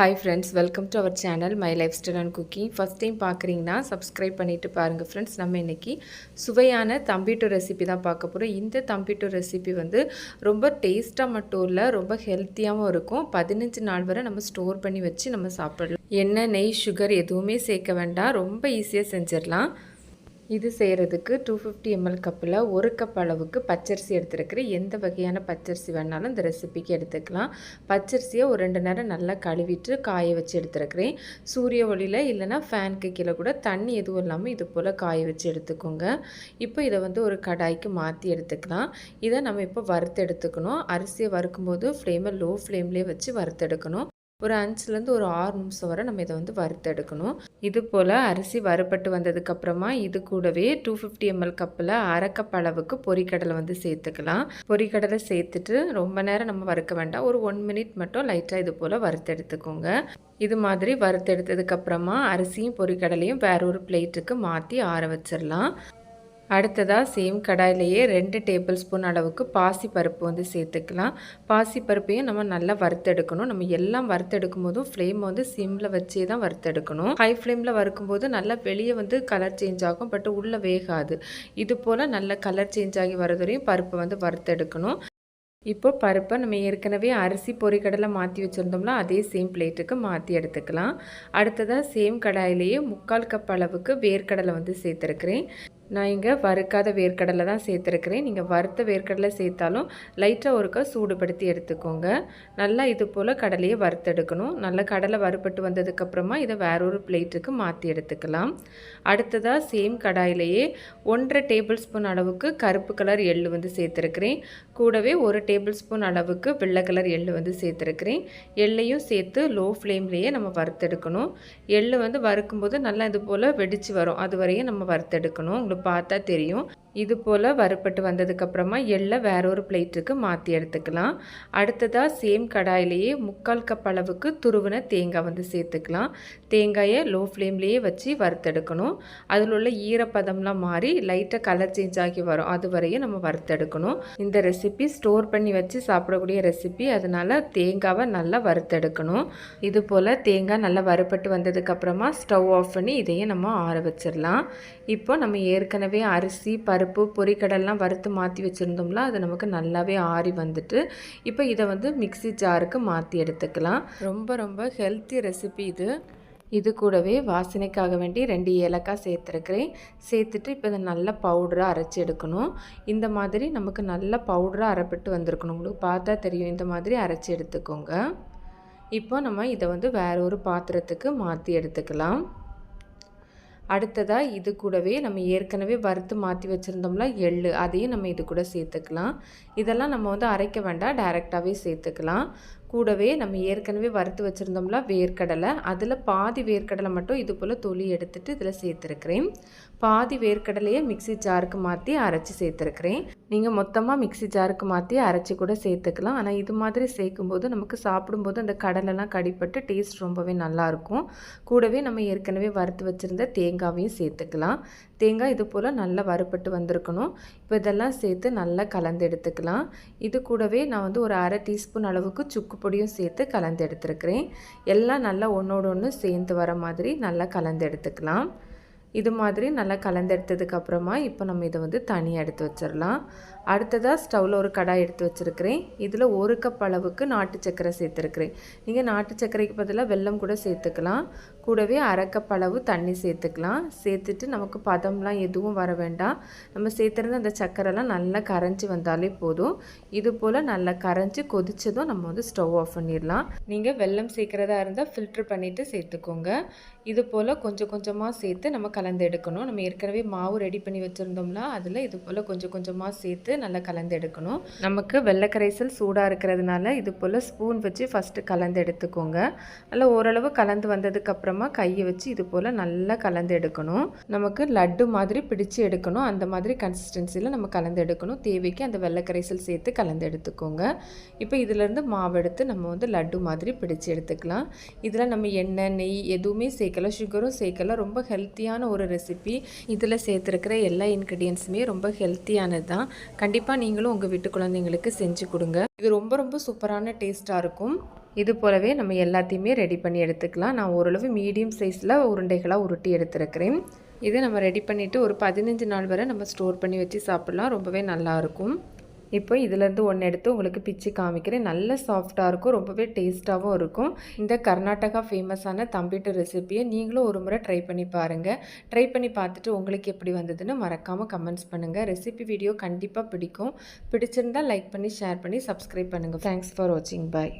Hi friends welcome to our channel my life style and cooking first time பார்க்குறீங்கன்னா subscribe பண்ணிவிட்டு பாருங்கள் friends நம்ம இன்றைக்கி சுவையான தம்பிட்டு ரெசிபி தான் பார்க்க போகிறோம் இந்த தம்பிட்டு ரெசிபி வந்து ரொம்ப டேஸ்ட்டாக மட்டும் இல்லை ரொம்ப ஹெல்த்தியாகவும் இருக்கும். பதினஞ்சு நாள் வரை நம்ம ஸ்டோர் பண்ணி வச்சு நம்ம சாப்பிடலாம். எண்ணெய் நெய் சுகர் எதுவுமே சேர்க்க வேண்டாம். ரொம்ப ஈஸியாக செஞ்சிடலாம். இது செய்கிறதுக்கு டூ ஃபிஃப்டி எம்எல் கப்பில் ஒரு கப் அளவுக்கு பச்சரிசி எடுத்துருக்கிறேன். எந்த வகையான பச்சரிசி வேணாலும் இந்த ரெசிபிக்கு எடுத்துக்கலாம். பச்சரிசியை ஒரு ரெண்டு நேரம் நல்லா கழுவிட்டு காய வச்சு எடுத்துருக்கிறேன். சூரிய ஒளியில் இல்லைனா ஃபேனுக்கு கீழே கூட தண்ணி எதுவும் இல்லாமல் இது போல் காய வச்சு எடுத்துக்கோங்க. இப்போ இதை வந்து ஒரு கடாய்க்கு மாற்றி எடுத்துக்கலாம். இதை நம்ம இப்போ வறுத்து எடுத்துக்கணும். அரிசியை வறுக்கும்போது ஃப்ளேமை லோ ஃப்ளேம்லேயே வச்சு வறுத்தெடுக்கணும். ஒரு அஞ்சுலேருந்து ஒரு ஆறு நிமிஷம் வரை நம்ம இதை வந்து வறுத்தெடுக்கணும். இது போல் அரிசி வறுப்பட்டு வந்ததுக்கப்புறமா இது கூடவே டூ ஃபிஃப்டி எம்எல் கப்பில் அரைக்கப் அளவுக்கு பொரிக்கடலை வந்து சேர்த்துக்கலாம். பொரிக்கடலை சேர்த்துட்டு ரொம்ப நேரம் நம்ம வறுக்க வேண்டாம். ஒரு ஒன் மினிட் மட்டும் லைட்டாக இது போல் வறுத்தெடுத்துக்கோங்க. இது மாதிரி வறுத்தெடுத்ததுக்கப்புறமா அரிசியும் பொரிக்கடலையும் வேற ஒரு பிளேட்டுக்கு மாற்றி ஆற வச்சிடலாம். அடுத்ததாக சேம் கடாயிலேயே ரெண்டு டேபிள் ஸ்பூன் அளவுக்கு பாசிப்பருப்பு வந்து சேர்த்துக்கலாம். பாசிப்பருப்பையும் நம்ம நல்லா வறுத்தெடுக்கணும். நம்ம எல்லாம் வறுத்தெடுக்கும் போதும் ஃப்ளேம் வந்து சிம்மில் வச்சே தான் வறுத்தெடுக்கணும். ஹை ஃப்ளேமில் வறுக்கும்போது நல்லா வெளியே வந்து கலர் சேஞ்ச் ஆகும் பட் உள்ளே வேகாது. இது போல் நல்ல கலர் சேஞ்ச் ஆகி வரதுவரையும் பருப்பை வந்து வறுத்தெடுக்கணும். இப்போ பருப்பை நம்ம ஏற்கனவே அரிசி பொறிக்கடலை மாற்றி வச்சுருந்தோம்னா அதே சேம் பிளேட்டுக்கு மாற்றி எடுத்துக்கலாம். அடுத்ததாக சேம் கடாயிலேயே முக்கால் கப் அளவுக்கு வேர்க்கடலை வந்து சேர்த்துருக்குறேன். நான் இங்கே வறுக்காத வேர்க்கடலை தான் சேர்த்துருக்கிறேன். நீங்கள் வறுத்த வேர்க்கடலை சேர்த்தாலும் லைட்டாக ஒருக்கா சூடுபடுத்தி எடுத்துக்கோங்க. நல்லா இது போல் கடலையை வறுத்தெடுக்கணும். நல்லா கடலை வறுப்பட்டு வந்ததுக்கப்புறமா இதை வேற ஒரு பிளேட்டுக்கு மாற்றி எடுத்துக்கலாம். அடுத்ததாக சேம் கடாயிலேயே ஒன்றரை டேபிள் ஸ்பூன் அளவுக்கு கருப்பு கலர் எள்ளு வந்து சேர்த்துருக்கிறேன். கூடவே ஒரு டேபிள் ஸ்பூன் அளவுக்கு வெள்ளை கலர் எள்ளு வந்து சேர்த்துருக்கிறேன். எள்ளையும் சேர்த்து லோ ஃப்ளேம்லேயே நம்ம வறுத்தெடுக்கணும். எள்ளு வந்து வறுக்கும்போது நல்லா இது போல் வெடித்து வரும். அது வரையும் நம்ம வறுத்தெடுக்கணும். உங்களுக்கு பார்த்தா தெரியும் இது போல் வறுப்பட்டு வந்ததுக்கப்புறமா எள்ளை வேற ஒரு பிளேட்டுக்கு மாற்றி எடுத்துக்கலாம். அடுத்ததாக சேம் கடாயிலேயே முக்கால் கப் அளவுக்கு துருவின தேங்காய் வந்து சேர்த்துக்கலாம். தேங்காயை லோ ஃப்ளேம்லேயே வச்சு வறுத்தெடுக்கணும். அதில் உள்ள ஈரப்பதம்லாம் மாறி லைட்டாக கலர் சேஞ்ச் ஆகி வரும். அது வரையும் நம்ம வறுத்தெடுக்கணும். இந்த ரெசிபி ஸ்டோர் பண்ணி வச்சு சாப்பிடக்கூடிய ரெசிபி அதனால் தேங்காவை நல்லா வறுத்தெடுக்கணும். இது போல் தேங்காய் நல்லா வறுப்பட்டு வந்ததுக்கப்புறமா ஸ்டவ் ஆஃப் பண்ணி இதையும் நம்ம ஆற வச்சிடலாம். இப்போ நம்ம ஏற்கனவே அரிசி பருப்பு பொரிக்கடல்லாம் வறுத்து மாற்றி வச்சுருந்தோம்ல அது நமக்கு நல்லாவே ஆறி வந்துட்டு இப்போ இதை வந்து மிக்சி ஜாருக்கு மாற்றி எடுத்துக்கலாம். ரொம்ப ரொம்ப ஹெல்த்தி ரெசிபி இது. இது கூடவே வாசனைக்காக வேண்டி ரெண்டு ஏலக்காய் சேர்த்துருக்கிறேன். சேர்த்துட்டு இப்போ இதை நல்ல பவுடராக அரைச்சி எடுக்கணும். இந்த மாதிரி நமக்கு நல்ல பவுடராக அரைப்பட்டு வந்திருக்கணும். உங்களுக்கு பார்த்தா தெரியும். இந்த மாதிரி அரைச்சி எடுத்துக்கோங்க. இப்போ நம்ம இதை வந்து வேற ஒரு பாத்திரத்துக்கு மாற்றி எடுத்துக்கலாம். அடுத்ததாக இது கூடவே நம்ம ஏற்கனவே வறுத்து மாற்றி வச்சுருந்தோம்ல எள்ளு அதையும் நம்ம இது கூட சேர்த்துக்கலாம். இதெல்லாம் நம்ம வந்து அரைக்க வேண்டாம் டைரெக்டாகவே சேர்த்துக்கலாம். கூடவே நம்ம ஏற்கனவே வறுத்து வச்சுருந்தோம்ல வேர்க்கடலை அதில் பாதி வேர்க்கடலை மட்டும் இது போல் தொலி எடுத்துகிட்டு இதில் சேர்த்துருக்குறேன். பாதி வேர்க்கடலையை மிக்சி ஜாருக்கு மாற்றி அரைச்சி சேர்த்துருக்குறேன். நீங்கள் மொத்தமாக மிக்சி ஜாருக்கு மாற்றி அரைச்சி கூட சேர்த்துக்கலாம். ஆனால் இது மாதிரி சேர்க்கும்போது நமக்கு சாப்பிடும்போது அந்த கடலெல்லாம் கடிப்பட்டு டேஸ்ட் ரொம்பவே நல்லாயிருக்கும். கூடவே நம்ம ஏற்கனவே வறுத்து வச்சுருந்த தேங்காவையும் சேர்த்துக்கலாம். தேங்காய் இது போல் நல்லா வறுப்பட்டு வந்திருக்கணும். இப்போ இதெல்லாம் சேர்த்து நல்லா கலந்து எடுத்துக்கலாம். இது கூடவே நான் வந்து ஒரு அரை டீஸ்பூன் அளவுக்கு சுக்கு பொடியும் சேர்த்து கலந்து எடுத்துருக்கிறேன். எல்லாம் நல்லா ஒன்றோடு ஒன்று சேர்ந்து வர மாதிரி நல்லா கலந்து எடுத்துக்கலாம். இது மாதிரி நல்லா கலந்தெடுத்ததுக்கப்புறமா இப்போ நம்ம இதை வந்து தனியாக எடுத்து வச்சிடலாம். அடுத்ததாக ஸ்டவ்வில் ஒரு கடாய் எடுத்து வச்சுருக்கிறேன். இதில் ஒரு கப் அளவுக்கு நாட்டு சர்க்கரை சேர்த்துருக்குறேன். நீங்கள் நாட்டு சர்க்கரைக்கு பதிலாக வெல்லம் கூட சேர்த்துக்கலாம். கூடவே அரை கப் அளவு தண்ணி சேர்த்துக்கலாம். சேர்த்துட்டு நமக்கு பதம்லாம் எதுவும் வர வேண்டாம். நம்ம சேர்த்துருந்த அந்த சர்க்கரைலாம் நல்லா கரைஞ்சி வந்தாலே போதும். இது போல் நல்லா கரைஞ்சி கொதித்ததும் நம்ம வந்து ஸ்டவ் ஆஃப் பண்ணிடலாம். நீங்கள் வெல்லம் சேர்க்குறதா இருந்தால் ஃபில்ட்ரு பண்ணிவிட்டு சேர்த்துக்கோங்க. இது போல் கொஞ்சம் கொஞ்சமாக சேர்த்து நம்ம கலந்து எடுக்கணும். நம்ம ஏற்கனவே மாவு ரெடி பண்ணி வச்சுருந்தோம்னா அதில் இது போல் கொஞ்சம் கொஞ்சமாக சேர்த்து நல்லா கலந்து எடுக்கணும் நமக்கு வெள்ளைக்கரைசல் சூடாக இருக்கிறதுனால இது போல் ஸ்பூன் வச்சு ஃபஸ்ட்டு கலந்து எடுத்துக்கோங்க நல்லா ஓரளவு கலந்து வந்ததுக்கப்புறமா கையை வச்சு இது போல் நல்லா கலந்து எடுக்கணும் நமக்கு லட்டு மாதிரி பிடிச்சு எடுக்கணும். அந்த மாதிரி கன்சிஸ்டன்சியில் நம்ம கலந்து எடுக்கணும் தேவைக்கு அந்த வெள்ளைக்கரைசல் சேர்த்து கலந்து எடுத்துக்கோங்க இப்போ இதிலேருந்து மாவு எடுத்து நம்ம வந்து லட்டு மாதிரி பிடிச்சு எடுத்துக்கலாம். இதில் நம்ம எண்ணெய் நெய் எதுவுமே சேர்க்கல. சுகரும் சேர்க்கல. ரொம்ப ஹெல்த்தியான ஒரு ரெசிபி இதில் சேர்த்துருக்கிற எல்லா இன்க்ரீடியன்ஸுமே ரொம்ப ஹெல்த்தியானது தான் கண்டிப்பாக நீங்களும் உங்கள் வீட்டு குழந்தைங்களுக்கு செஞ்சு கொடுங்க. இது ரொம்ப ரொம்ப சூப்பரான டேஸ்ட்டாக இருக்கும். இது போலவே நம்ம எல்லாத்தையுமே ரெடி பண்ணி எடுத்துக்கலாம். நான் ஓரளவு மீடியம் சைஸில் உருண்டைகளாக உருட்டி எடுத்துருக்கிறேன். இதை நம்ம ரெடி பண்ணிவிட்டு ஒரு பதினஞ்சு நாள் வரை நம்ம ஸ்டோர் பண்ணி வச்சு சாப்பிட்லாம். ரொம்பவே நல்லாயிருக்கும் இப்போ இதிலேருந்து ஒன்று எடுத்து உங்களுக்கு பிச்சு காமிக்கிறேன். நல்ல சாஃப்டாக இருக்கும். ரொம்பவே டேஸ்ட்டாகவும் இருக்கும். இந்த கர்நாடகா ஃபேமஸான தம்பிட்டு ரெசிப்பியை நீங்களும் ஒரு முறை ட்ரை பண்ணி பாருங்கள் ட்ரை பண்ணி பார்த்துட்டு உங்களுக்கு எப்படி வந்ததுன்னு மறக்காமல் கமெண்ட்ஸ் பண்ணுங்கள் ரெசிபி வீடியோ கண்டிப்பாக பிடிக்கும். பிடிச்சிருந்தால் லைக் பண்ணி ஷேர் பண்ணி சப்ஸ்கிரைப் பண்ணுங்கள் தேங்க்ஸ் ஃபார் வாட்சிங் பாய்